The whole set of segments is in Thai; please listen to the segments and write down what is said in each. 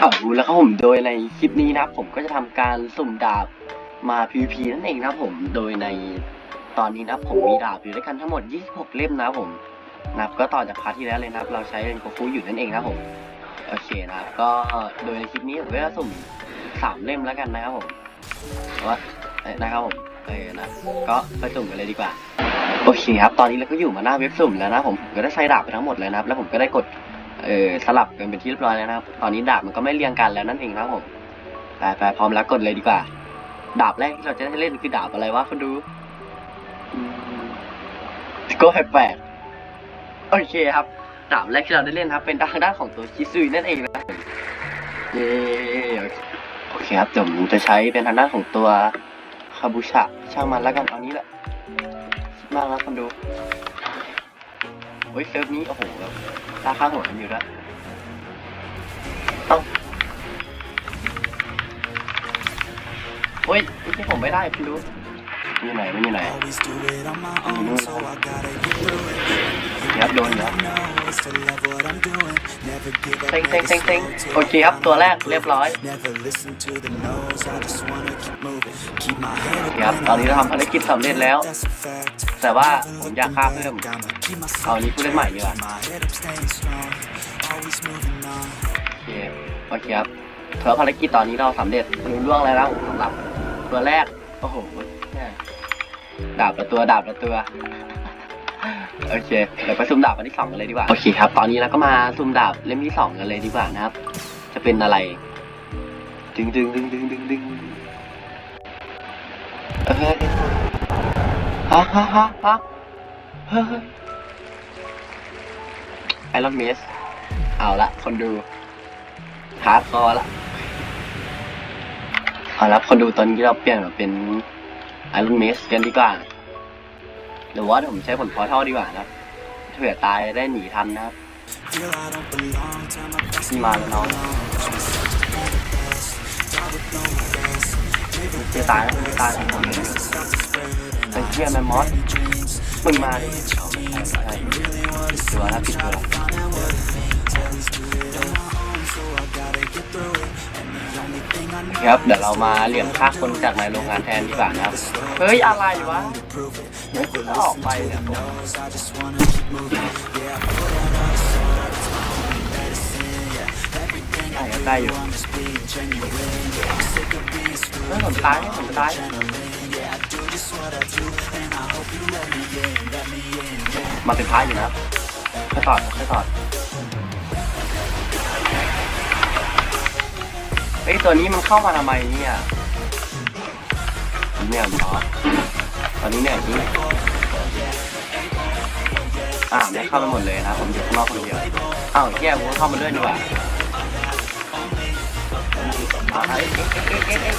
เอาแล้วครับผมโดยในคลิปนี้นะครับ ผมก็จะทำการสุ่มดาบมา PVP นั่นเองนะครับผมโดยในตอนนี้นะครับผมมีดาบอยู่ด้วยกันทั้งหมด 26 เล่มนะครับผมนะครับก็ต่อจากพาร์ทที่แล้วเลยนะครับ เราใช้เรนโกฟูอยู่นั่นเองนะครับผมโอเคนะครับก็โดยในคลิปนี้ผมก็จะสุ่มสามเล่มแล้วกันนะครับผมว่านะครับผมเออนะก็ไปสุ่มกันเลยดีกว่า โอเคครับ ตอนนี้เราก็อยู่มาหน้าเว็บสุ่มแล้วนะผมก็ได้ใช้ดาบไปทั้งหมดเลยนะครับ แล้วผมก็ได้กดเออสลับกันเป็นที่เรียบร้อยแล้วนะครับ ตอนนี้ดาบมันก็ไม่เรียงกันแล้วนั่นเองนะครับผมไปไปพร้อมแล้วกดเลยดีกว่า ดาบแรกที่เราจะได้เล่นคือดาบอะไรวะคุณดูก็แปลกโอเคครับดาบแรกที่เราได้เล่นครับ เป็นทางด้านของตัวคิซุยนั่นเองนะเย้โอเคครับเดี๋ยวผมจะใช้เป็นทางด้านของตัวคาบูชะช่างมันแล้วกันเอานี้แหละ มากแล้วคุณดูเฮ้ยเซิร์ฟนี้โอ้โหแบบราคาหัวกันอยู่ด้วยเอ้าเฮ้ยไม่ผมไม่ได้พี่รู้นอยู่ไหนไมันอยู่ไหน Always do it on my อยู่นู่นครับโดนแล้ว Know is to love what I'm doing. Never give up, เซ็งเซ็งเซ็งเซ็งโอเคครับตัวแรกเรียบร้อย ครับตอนนี้เราทำภารกิจสำเร็จแล้ว แต่ว่าผมอยากฆ่าเพิ่มเอานี้ผู้เล่นใหม่ดีกว่าโอเคโอเคครับเถือว่าภารกิจตอนนี้เราสำเร็จรู้ล่วงแล้วนะสำหรับตัวแรก โอ้โหดาบละตัวดาบละตัวโอเคเดี๋ยวไปซุ่มดาบอันที่สองกันเลยดีกว่า โอเคครับ ตอนนี้เราก็มาซุ่มดาบเล่มที่สองกันเลยดีกว่านะครับ จะเป็นอะไร ดึงดึงดึงดึงดึงดึง เฮ้ยฮะฮะฮะฮะเฮ้ยไอรอนเมสเอาละคนดูฮาร์ดคอร์ละเอาละคนดูตอนนี้เราเปลี่ยนมาเป็นไอรอนเมสกันดีกว่าหรือว่าผมใช้ผลพอเท่าดีกว่านะเผื่อตายได้หนีทันนะครับนี่มาแล้วน้อง จะตายแล้วจะตายแล้วผมเลยไอ้เหี้ยแมมมอสมึงมาดิใช่ใช่ตัวแล้วปิดตัวแล้วครับเดี๋ยวเรามาเหลี่ยมฆ่าคนจากในโรงงานแทนดีกว่านะครับ เฮ้ย อะไรวะเดี๋ยวจะออกไปเนี่ย of being screwed. เฮ้ยผมตายผมตาย Yeah, I do just what I do, and I hope you let me in, let me in. Yeah. มาเป็นท้ายอยู่นะค่อยตอดค่อยตอดเฮ้ยตัวนี้มันเข้ามาทำไมเนี่ยเนี่ยบอตอนนี้เนี่ยนี่อ่าไม่เข้ามาหมดเลยนะผมอยู่ข้างนอกคนเดียวอ้าวแย่ผมเข้ามาด้วยดีกว่า เอ๊ะเอ๊ะ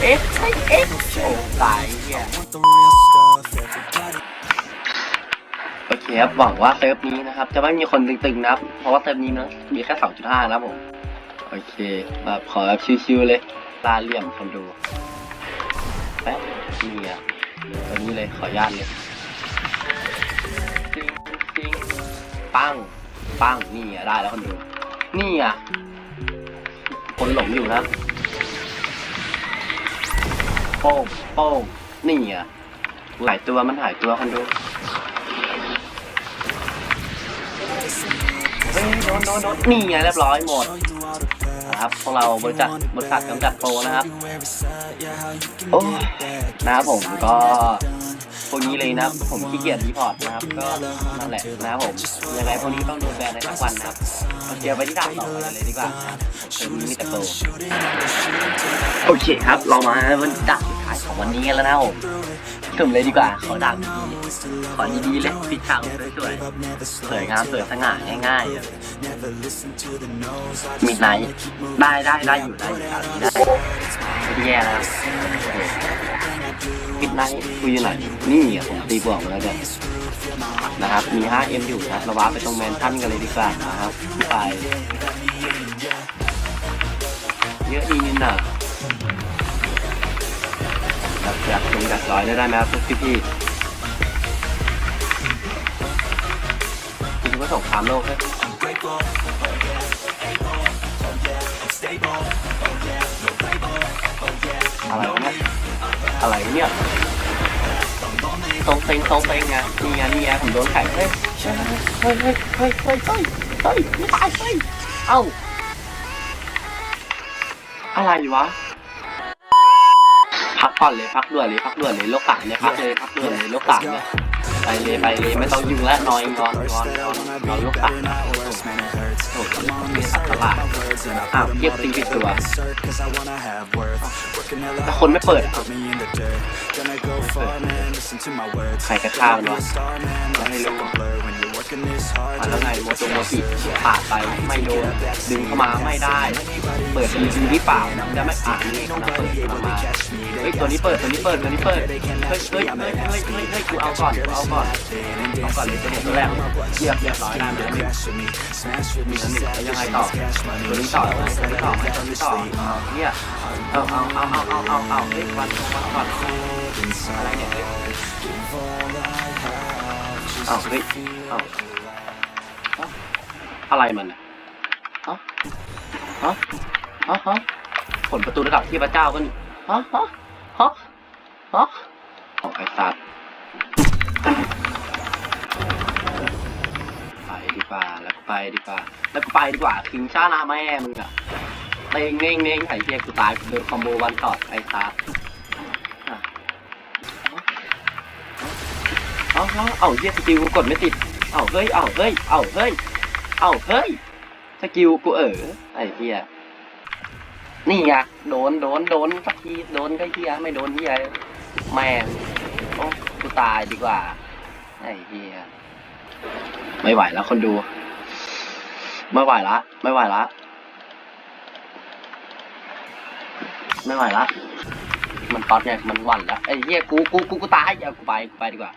เอ๊ะเอ๊ะเอ๊ะเอ๊ะโอ้ตายเหี้ยโอเคครับหวังว่าเซิร์ฟนี้นะครับ จะไม่มีคนตึงๆนะครับ เพราะว่าเซิร์ฟนี้มันมีแค่2.5นะครับผม โอเคแบบขอแบบชิวๆเลยลาเหลี่ยมคนดูแป๊บนี่อะตัวนี้เลยขออนุญาตเลยจริงจริงปังปังนี่อะได้แล้วคนดู นี่อะ หลงอยู่นะโป้งโป้งนี่อะหลายตัวมันหายตัวคนดูเฮ้ยโดนโดนโดนนี่ไงเรียบร้อยหมดนะครับพวกเราบริษัทบริษัทกำจัดโปรนะครับ โอ้นะครับผมก็ วกนี้เลยนะครับ ผมขี้เกียจรีพอร์ตนะครับ ก็นั่นแหละนะครับผมยังไงพวกนี้ต้องโดนแบนในทั้งวันนะครับเอาเกียร์ไปที่ด่านต่อไปเลยดีกว่านะครับผมมีแต่โปโอเคครับ เรามาวันด่านสุดท้ายของวันนี้กันแล้วนะครับผมสุ่มเลยดีกว่า ขอด่านดีขอดีๆเลยปิดทางสวยๆสวยงามสวยสง่าง่ายๆมิดไนท์ได้ได้ได้อยู่ได้อยู่ครับได้ไม่แย่นะค มิดไนท์คุยอยู่ไหนนี่อะผมตีบวกมาแล้วเนี่ยนะครับ มี 5M อยู่นะรับเราว้าไปตรงแมนชั่นกันเลยดีกว่านะครับไปเยอะดีนิดหน่อยครับอยากลงจากร้อยได้ไหมครับพี่พี่ๆงครามโลกเฮ้ย I'm grateful, oh yeah, able, oh yeah, I'm stable, oh yeah, no label, oh yeah, อะไรวะ อะไรเนี่ยตรงเต็งตรงเต็งไงนี่ไงมีไงผมโดนไข่เฮ้ยเฮ้ยเฮ้ยเฮ้ยเฮ้ยเฮ้ยเฮ้ยไม่ตายเฮ้ยเอ้าอะไรวะพักก่อนเลยพักด่วนเลยพักด่วนเลยโลกปากเนี่ยพักเลยพักด่วนเลยโลกปากเนี่ย ไปเลยไปเลยไม่ต้องยุ่งและนอนนอนนอนนอนนอนลูกปักโอ้โหมีสัตว์ประหลาดอ้าวเยียบตีงปตัวแต่คนไม่เปิด hard, put me in the dirt. Gonna go far, man, listen to my words. ใครกระฆ่ามันวะ Be a star, man, ไม่ life's รู้ like a blur when you're working this hard. อะแล้วไงโมโตโมติปาดไปไม่โดนดึงเข้ามาไม่ได้ เปิดดีดีที่เปล่าจะไม่อ่านนี่นะเปิดเข้ามาเฮ้ยตัวนี้เปิดตัวนี้เปิดตัวนี้เปิดเฮ้ยเฮ้ยเฮ้ยเฮ้ยเฮ้ยเฮ้ยเฮ้ยกูเอาก่อนกูเอาก่อนเอาก่อนเลยตัวนี้ตัวแรกเรียบเรียบร้อยได้เลย Crash with me, smash with me, มี she แล้วนี่ said แล้วยังไง she ต่อ needs cash money. ตัวนี้ต่อไหมตัวนี้ต่อไหมตัวนี้ต่อเอาเนี่ย เอาเอาเอาเอาเอาเอาเอาเฮ้ยวันวันวันอะไรเนี่ยเฮ้ยเอาเฮ้ยเอาอะไรมันอะฮะฮะฮะฮะผลประตูระดับที่พระเจ้าก็นี่ฮะฮะฮะฮะเอาไอ้สัตว์ไปดีกว่า แล้วไปดีกว่า แล้วก็ไปดีกว่าถึงชาหนาแม่มึงอะ เน่งเน่งเน่งไอ้เหี้ยกูตายโดนคอมโบวันช็อไอ้ซาเอาเอาเอาเหี้ยสกิลกูกดไม่ติด เอาเฮ้ย เอาเฮ้ย เอาเฮ้ย เอาเฮ้ย สกิลกูเออไอ้เหี้ยนี่ไงโดน โดน โดนสักที โดนก็เหี้ยไม่โดนเหี้ยแม่โอ้กูตายดีกว่า ไอ้เหี้ยไม่ไหวแล้วคนดู ไม่ไหวละ ไม่ไหวละ ไม่ไหวละ มันป๊อดไงมันหวั่นละไอ้เหี้ยกูกูกูกูตายเอากูไปกูไปดีกว่า